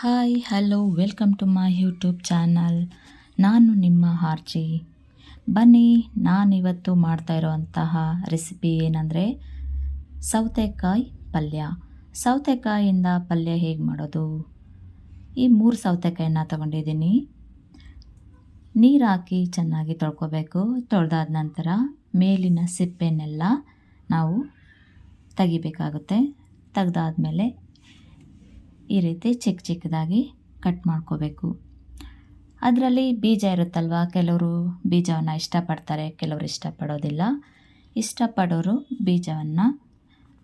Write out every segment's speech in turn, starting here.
Hi, hello, welcome to my YouTube channel. ನಾನು ನಿಮ್ಮ ಆರ್ಜಿ. ಬನ್ನಿ, ನಾನಿವತ್ತು ಮಾಡ್ತಾ ಇರೋವಂತಹ ರೆಸಿಪಿ ಏನಂದರೆ ಸೌತೆಕಾಯಿ ಪಲ್ಯ. ಸೌತೆಕಾಯಿಂದ ಪಲ್ಯ ಹೇಗೆ ಮಾಡೋದು? ಈ ಮೂರು ಸೌತೆಕಾಯಿನ ತಗೊಂಡಿದ್ದೀನಿ. ನೀರು ಹಾಕಿ ಚೆನ್ನಾಗಿ ತೊಳ್ಕೊಬೇಕು. ತೊಳೆದಾದ ನಂತರ ಮೇಲಿನ ಸಿಪ್ಪೆನೆಲ್ಲ ನಾವು ತೆಗಿಬೇಕಾಗುತ್ತೆ. ತೆಗ್ದಾದ್ಮೇಲೆ ಈ ರೀತಿ ಚಿಕ್ಕ ಚಿಕ್ಕದಾಗಿ ಕಟ್ ಮಾಡ್ಕೋಬೇಕು. ಅದರಲ್ಲಿ ಬೀಜ ಇರುತ್ತಲ್ವ? ಕೆಲವರು ಬೀಜವನ್ನು ಇಷ್ಟಪಡ್ತಾರೆ, ಕೆಲವರು ಇಷ್ಟಪಡೋದಿಲ್ಲ. ಇಷ್ಟಪಡೋರು ಬೀಜವನ್ನು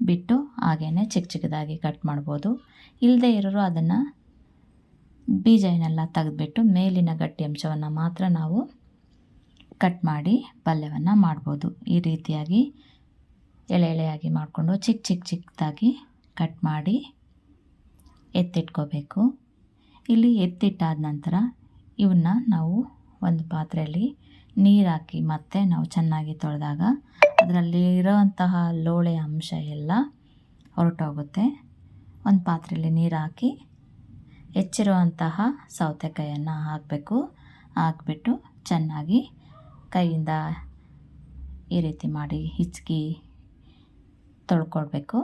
ಬಿಟ್ಟು ಹಾಗೇ ಚಿಕ್ಕ ಚಿಕ್ಕದಾಗಿ ಕಟ್ ಮಾಡ್ಬೋದು. ಇಲ್ಲದೆ ಇರೋರು ಅದನ್ನು ಬೀಜ ಏನೆಲ್ಲ ತೆಗೆದ್ಬಿಟ್ಟು ಮೇಲಿನ ಗಟ್ಟಿ ಅಂಶವನ್ನು ಮಾತ್ರ ನಾವು ಕಟ್ ಮಾಡಿ ಪಲ್ಯವನ್ನು ಮಾಡ್ಬೋದು. ಈ ರೀತಿಯಾಗಿ ಎಳೆ ಎಳೆಯಾಗಿ ಮಾಡಿಕೊಂಡು ಚಿಕ್ಕ ಚಿಕ್ಕ ಚಿಕ್ಕದಾಗಿ ಕಟ್ ಮಾಡಿ ಎತ್ತಿಟ್ಕೋಬೇಕು. ಇಲ್ಲಿ ಎತ್ತಿಟ್ಟಾದ ನಂತರ ಇವನ್ನ ನಾವು ಒಂದು ಪಾತ್ರೆಯಲ್ಲಿ ನೀರು ಹಾಕಿ ಮತ್ತೆ ನಾವು ಚೆನ್ನಾಗಿ ತೊಳೆದಾಗ ಅದರಲ್ಲಿ ಇರೋವಂತಹ ಲೋಳೆ ಅಂಶ ಎಲ್ಲ ಹೊರಟೋಗುತ್ತೆ. ಒಂದು ಪಾತ್ರೆಯಲ್ಲಿ ನೀರು ಹಾಕಿ ಹೆಚ್ಚಿರುವಂತಹ ಸೌತೆಕಾಯನ್ನು ಹಾಕಬೇಕು. ಹಾಕ್ಬಿಟ್ಟು ಚೆನ್ನಾಗಿ ಕೈಯಿಂದ ಈ ರೀತಿ ಮಾಡಿ ಹಿಚ್ಕಿ ತೊಳ್ಕೊಳ್ಬೇಕು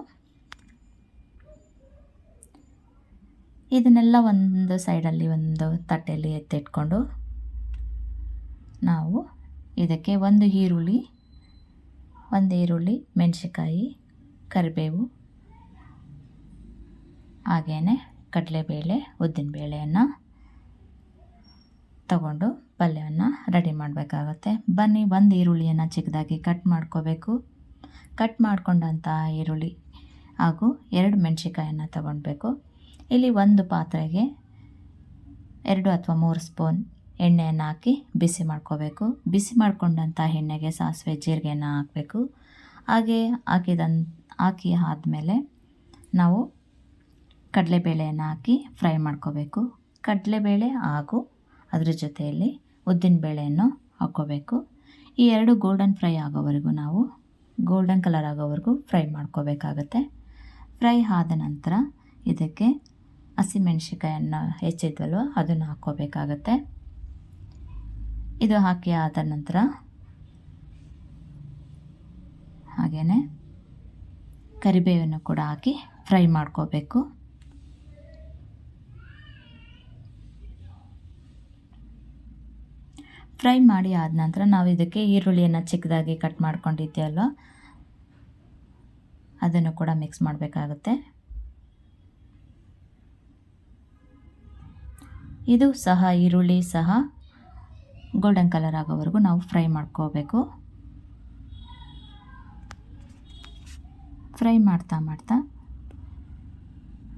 ಇದನ್ನೆಲ್ಲ ಒಂದು ಸೈಡಲ್ಲಿ ಒಂದು ತಟ್ಟೆಯಲ್ಲಿ ಎತ್ತಿಟ್ಕೊಂಡು ನಾವು ಇದಕ್ಕೆ ಒಂದು ಈರುಳ್ಳಿ ಒಂದು ಈರುಳ್ಳಿ ಮೆಣಸಿಕಾಯಿ ಕರಿಬೇವು ಹಾಗೇ ಕಡಲೆಬೇಳೆ, ಉದ್ದಿನಬೇಳೆಯನ್ನು ತಗೊಂಡು ಪಲ್ಯವನ್ನು ರೆಡಿ ಮಾಡಬೇಕಾಗತ್ತೆ. ಬನ್ನಿ, ಒಂದು ಈರುಳ್ಳಿಯನ್ನು ಚಿಕ್ಕದಾಗಿ ಕಟ್ ಮಾಡ್ಕೋಬೇಕು. ಕಟ್ ಮಾಡ್ಕೊಂಡಂಥ ಈರುಳ್ಳಿ ಹಾಗೂ ಎರಡು ಮೆಣಸಿಕಾಯನ್ನು ತಗೊಳ್ಬೇಕು ಇಲ್ಲಿ ಒಂದು ಪಾತ್ರೆಗೆ ಎರಡು ಅಥವಾ ಮೂರು ಸ್ಪೂನ್ ಎಣ್ಣೆಯನ್ನು ಹಾಕಿ ಬಿಸಿ ಮಾಡ್ಕೋಬೇಕು. ಬಿಸಿ ಮಾಡಿಕೊಂಡಂಥ ಎಣ್ಣೆಗೆ ಸಾಸಿವೆ ಜೀರಿಗೆಯನ್ನು ಹಾಕಬೇಕು. ಹಾಗೆ ಹಾಕಿದನ್, ಹಾಕಿ ಆದಮೇಲೆ ನಾವು ಕಡಲೆಬೇಳೆಯನ್ನು ಹಾಕಿ ಫ್ರೈ ಮಾಡ್ಕೋಬೇಕು. ಕಡಲೆಬೇಳೆ ಹಾಗೂ ಅದರ ಜೊತೆಯಲ್ಲಿ ಉದ್ದಿನಬೇಳೆಯನ್ನು ಹಾಕ್ಕೋಬೇಕು. ಈ ಎರಡು ಗೋಲ್ಡನ್ ಫ್ರೈ ಆಗೋವರೆಗೂ ನಾವು ಗೋಲ್ಡನ್ ಕಲರ್ ಆಗೋವರೆಗೂ ಫ್ರೈ ಮಾಡ್ಕೋಬೇಕಾಗತ್ತೆ. ಫ್ರೈ ಆದ ನಂತರ ಇದಕ್ಕೆ ಹಸಿಮೆಣ್ಸಿಕಾಯನ್ನು ಹೆಚ್ಚಿದ್ವಲ್ವ? ಅದನ್ನು ಹಾಕ್ಕೋಬೇಕಾಗತ್ತೆ. ಇದು ಹಾಕಿ ಆದ ನಂತರ ಹಾಗೆಯೇ ಕರಿಬೇವನ್ನು ಕೂಡ ಹಾಕಿ ಫ್ರೈ ಮಾಡ್ಕೋಬೇಕು. ಫ್ರೈ ಮಾಡಿ ಆದ ನಂತರ ನಾವು ಇದಕ್ಕೆ ಈರುಳ್ಳಿಯನ್ನು ಚಿಕ್ಕದಾಗಿ ಕಟ್ ಮಾಡ್ಕೊಂಡಿದ್ದೀವಲ್ವ ಅದನ್ನು ಕೂಡ ಮಿಕ್ಸ್ ಮಾಡಬೇಕಾಗುತ್ತೆ. ಇದು ಸಹ ಈರುಳ್ಳಿ ಸಹ ಗೋಲ್ಡನ್ ಕಲರ್ ಆಗೋವರೆಗೂ ನಾವು ಫ್ರೈ ಮಾಡ್ಕೋಬೇಕು. ಫ್ರೈ ಮಾಡ್ತಾ ಮಾಡ್ತಾ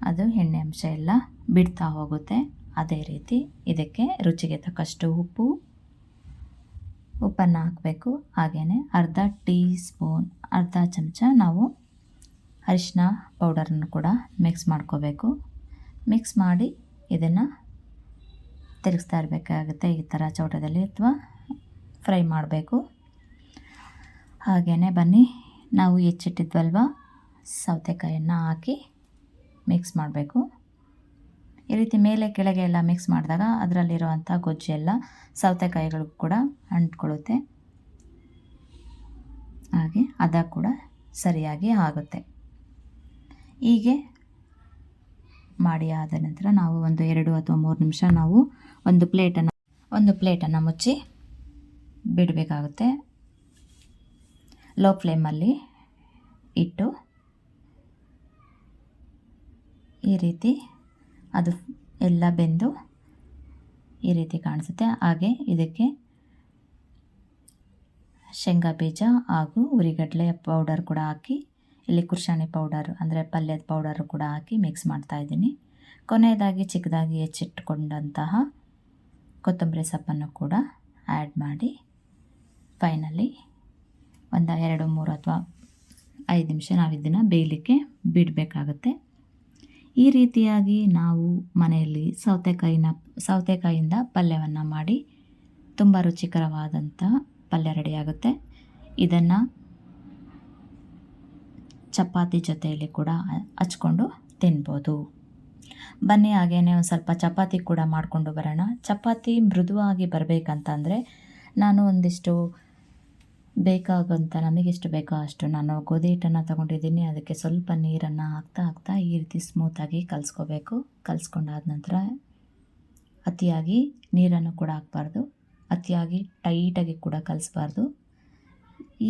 ಅದು ಎಣ್ಣೆ ಅಂಶ ಎಲ್ಲ ಬಿಡ್ತಾ ಹೋಗುತ್ತೆ. ಅದೇ ರೀತಿ ಇದಕ್ಕೆ ರುಚಿಗೆ ತಕ್ಕಷ್ಟು ಉಪ್ಪು. ಉಪ್ಪನ್ನು ಹಾಕಬೇಕು. ಹಾಗೆಯೇ ಅರ್ಧ ಟೀ ಸ್ಪೂನ್ ಅರ್ಧ ಚಮಚ ನಾವು ಅರಿಶಿನ ಪೌಡರನ್ನು ಕೂಡ ಮಿಕ್ಸ್ ಮಾಡ್ಕೋಬೇಕು. ಮಿಕ್ಸ್ ಮಾಡಿ ಇದನ್ನು ತಿರುಗಿಸ್ತಾ ಇರಬೇಕಾಗುತ್ತೆ ಈ ಥರ ಚೌಟದಲ್ಲಿ ಅಥವಾ ಫ್ರೈ ಮಾಡಬೇಕು. ಹಾಗೆಯೇ ಬನ್ನಿ, ನಾವು ಹೆಚ್ಚಿಟ್ಟಿದ್ವಲ್ವ? ಸೌತೆಕಾಯನ್ನು ಹಾಕಿ ಮಿಕ್ಸ್ ಮಾಡಬೇಕು. ಈ ರೀತಿ ಮೇಲೆ ಕೆಳಗೆ ಎಲ್ಲ ಮಿಕ್ಸ್ ಮಾಡಿದಾಗ ಅದರಲ್ಲಿರುವಂಥ ಗೊಜ್ಜು ಎಲ್ಲ ಸೌತೆಕಾಯಿಗಳಿಗೂ ಕೂಡ ಅಂಟ್ಕೊಳ್ಳುತ್ತೆ. ಹಾಗೆ ಅದ ಕೂಡ ಸರಿಯಾಗಿ ಆಗುತ್ತೆ. ಹೀಗೆ ಮಾಡಿ ಆದ ನಂತರ ನಾವು ಒಂದು ಎರಡು ಅಥವಾ ಮೂರು ನಿಮಿಷ ನಾವು ಒಂದು ಪ್ಲೇಟನ್ನು ಒಂದು ಪ್ಲೇಟನ್ನು ಮುಚ್ಚಿ ಬಿಡಬೇಕಾಗುತ್ತೆ. ಲೋ ಫ್ಲೇಮಲ್ಲಿ ಇಟ್ಟು ಈ ರೀತಿ ಅದು ಎಲ್ಲ ಬೆಂದು ಈ ರೀತಿ ಕಾಣಿಸುತ್ತೆ. ಹಾಗೆ ಇದಕ್ಕೆ ಶೇಂಗಾ ಬೀಜ ಹಾಗೂ ಉರಿಗಡಲೆ ಪೌಡರ್ ಕೂಡ ಹಾಕಿ ಇಲ್ಲಿ ಕುರ್ಶಾನಿ ಪೌಡರ್ ಅಂದರೆ ಪಲ್ಯದ ಪೌಡರು ಕೂಡ ಹಾಕಿ ಮಿಕ್ಸ್ ಮಾಡ್ತಾಯಿದ್ದೀನಿ ಕೊನೆಯದಾಗಿ ಚಿಕ್ಕದಾಗಿ ಹೆಚ್ಚಿಟ್ಟುಕೊಂಡಂತಹ ಕೊತ್ತಂಬರಿ ಸೊಪ್ಪನ್ನು ಕೂಡ ಆ್ಯಡ್ ಮಾಡಿ. ಫೈನಲಿ ಒಂದು ಎರಡು ಮೂರು ಅಥವಾ ಐದು ನಿಮಿಷ ನಾವು ಇದನ್ನು ಬೇಯಲಿಕ್ಕೆ ಬಿಡಬೇಕಾಗತ್ತೆ. ಈ ರೀತಿಯಾಗಿ ನಾವು ಮನೆಯಲ್ಲಿ ಸೌತೆಕಾಯಿನ ಸೌತೆಕಾಯಿಂದ ಪಲ್ಯವನ್ನು ಮಾಡಿ ತುಂಬ ರುಚಿಕರವಾದಂಥ ಪಲ್ಯ ರೆಡಿಯಾಗುತ್ತೆ ಇದನ್ನು ಚಪಾತಿ ಜೊತೆಯಲ್ಲಿ ಕೂಡ ಹಚ್ಕೊಂಡು ತಿನ್ಬೋದು. ಬನ್ನಿ, ಹಾಗೇನೆ ಒಂದು ಸ್ವಲ್ಪ ಚಪಾತಿ ಕೂಡ ಮಾಡಿಕೊಂಡು ಬರೋಣ. ಚಪಾತಿ ಮೃದುವಾಗಿ ಬರಬೇಕಂತಂದರೆ ನಾನು ಒಂದಿಷ್ಟು ಬೇಕಾಗಂತ, ನಮಗೆಷ್ಟು ಬೇಕೋ ಅಷ್ಟು ನಾನು ಗೋಧಿ ಹಿಟ್ಟನ್ನು ತೊಗೊಂಡಿದ್ದೀನಿ. ಅದಕ್ಕೆ ಸ್ವಲ್ಪ ನೀರನ್ನು ಹಾಕ್ತಾ ಹಾಕ್ತಾ ಈ ರೀತಿ ಸ್ಮೂತಾಗಿ ಕಲಿಸ್ಕೋಬೇಕು. ಕಲಿಸ್ಕೊಂಡಾದ ನಂತರ ಅತಿಯಾಗಿ ನೀರನ್ನು ಕೂಡ ಹಾಕ್ಬಾರ್ದು. ಅತಿಯಾಗಿ ಟೈಟಾಗಿ ಕೂಡ ಕಲಿಸ್ಬಾರ್ದು.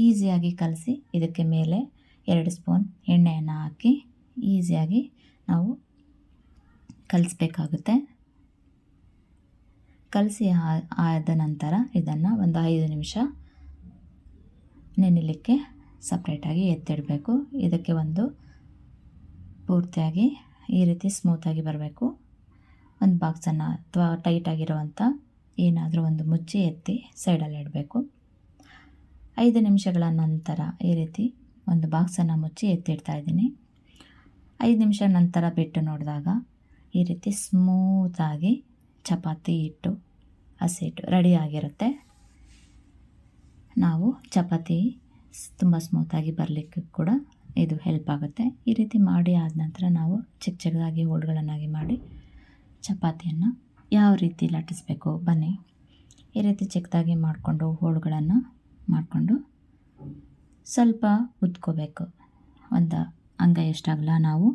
ಈಸಿಯಾಗಿ ಕಲಸಿ ಇದಕ್ಕೆ ಮೇಲೆ ಎರಡು ಸ್ಪೂನ್ ಎಣ್ಣೆಯನ್ನು ಹಾಕಿ ಈಸಿಯಾಗಿ ನಾವು ಕಲಿಸ್ಬೇಕಾಗುತ್ತೆ. ಕಲಸಿ ಆದ ನಂತರ ಇದನ್ನು ಒಂದು ಐದು ನಿಮಿಷ ನೆನಿಲಿಕ್ಕೆ ಸಪ್ರೇಟಾಗಿ ಎತ್ತಿಡಬೇಕು. ಇದಕ್ಕೆ ಒಂದು ಪೂರ್ತಿಯಾಗಿ ಈ ರೀತಿ ಸ್ಮೂತಾಗಿ ಬರಬೇಕು. ಒಂದು ಬಾಕ್ಸನ್ನು ಅಥವಾ ಟೈಟಾಗಿರುವಂಥ ಏನಾದರೂ ಒಂದು ಮುಚ್ಚಿ ಎತ್ತಿ ಸೈಡಲ್ಲಿ ಇಡಬೇಕು. ಐದು ನಿಮಿಷಗಳ ನಂತರ ಈ ರೀತಿ ಒಂದು ಬಾಕ್ಸನ್ನು ಮುಚ್ಚಿ ಎತ್ತಿಡ್ತಾ ಇದ್ದೀನಿ. ಐದು ನಿಮಿಷ ನಂತರ ಬಿಟ್ಟು ನೋಡಿದಾಗ ಈ ರೀತಿ ಸ್ಮೂತಾಗಿ ಚಪಾತಿ ಹಿಟ್ಟು, ಹಸಿ ರೆಡಿ ರೆಡಿಯಾಗಿರುತ್ತೆ ನಾವು ಚಪಾತಿ ತುಂಬ ಸ್ಮೂತಾಗಿ ಬರಲಿಕ್ಕೆ ಕೂಡ ಇದು ಹೆಲ್ಪ್ ಆಗುತ್ತೆ. ಈ ರೀತಿ ಮಾಡಿ ಆದ ನಂತರ ನಾವು ಚಿಕ್ಕ ಚಿಕ್ಕದಾಗಿ ಹೋಳುಗಳನ್ನಾಗಿ ಮಾಡಿ ಚಪಾತಿಯನ್ನು ಯಾವ ರೀತಿ ಲಟ್ಟಿಸ್ಬೇಕು ಬನ್ನಿ. ಈ ರೀತಿ ಚಿಕ್ಕದಾಗಿ ಮಾಡಿಕೊಂಡು ಹೋಳುಗಳನ್ನು ಮಾಡಿಕೊಂಡು ಸ್ವಲ್ಪ ಉತ್ಕೋಬೇಕು ಒಂದು ಅಂಗ ಎಷ್ಟಾಗಲ್ಲ ನಾವು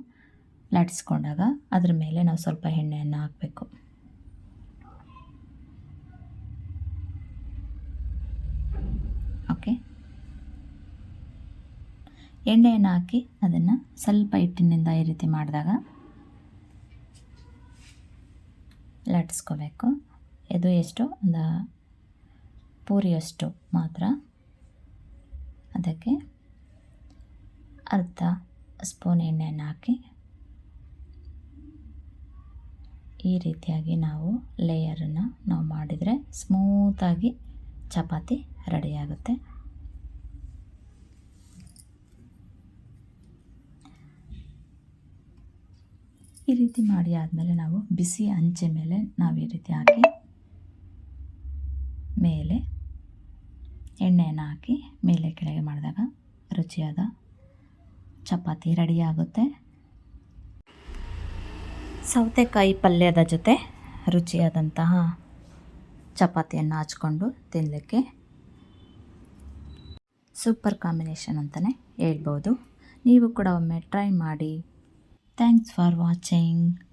ಲಟ್ಟಿಸ್ಕೊಂಡಾಗ ಅದ್ರ ಮೇಲೆ ನಾವು ಸ್ವಲ್ಪ ಎಣ್ಣೆಯನ್ನು ಹಾಕಬೇಕು. ಓಕೆ? ಎಣ್ಣೆಯನ್ನು ಹಾಕಿ ಅದನ್ನು ಸ್ವಲ್ಪ ಹಿಟ್ಟಿನಿಂದ ಈ ರೀತಿ ಮಾಡಿದಾಗ ಲಟ್ಟಿಸ್ಕೋಬೇಕು. ಇದು ಎಷ್ಟು ಒಂದು ಪೂರಿಯಷ್ಟು ಮಾತ್ರ. ಅದಕ್ಕೆ ಅರ್ಧ ಸ್ಪೂನ್ ಎಣ್ಣೆಯನ್ನು ಹಾಕಿ ಈ ರೀತಿಯಾಗಿ ನಾವು ಲೇಯರನ್ನು ನಾವು ಮಾಡಿದರೆ ಸ್ಮೂತಾಗಿ ಚಪಾತಿ ರೆಡಿಯಾಗುತ್ತೆ. ಈ ರೀತಿ ಮಾಡಿ ಆದಮೇಲೆ ನಾವು ಬಿಸಿ ಅಂಚೆ ಮೇಲೆ ನಾವು ಈ ರೀತಿ ಹಾಕಿ ಮೇಲೆ ಎಣ್ಣೆಯನ್ನು ಹಾಕಿ ಮೇಲೆ ಕೆಳಗೆ ಮಾಡಿದಾಗ ರುಚಿಯಾದ ಚಪಾತಿ ರೆಡಿಯಾಗುತ್ತೆ ಸೌತೆಕಾಯಿ ಪಲ್ಯದ ಜೊತೆ ರುಚಿಯಾದಂತಹ ಚಪಾತಿಯನ್ನು ಹಚ್ಕೊಂಡು ತಿನ್ನಲಿಕ್ಕೆ ಸೂಪರ್ ಕಾಂಬಿನೇಷನ್ ಅಂತಲೇ ಹೇಳ್ಬೋದು. ನೀವು ಕೂಡ ಒಮ್ಮೆ ಟ್ರೈ ಮಾಡಿ. Thanks for watching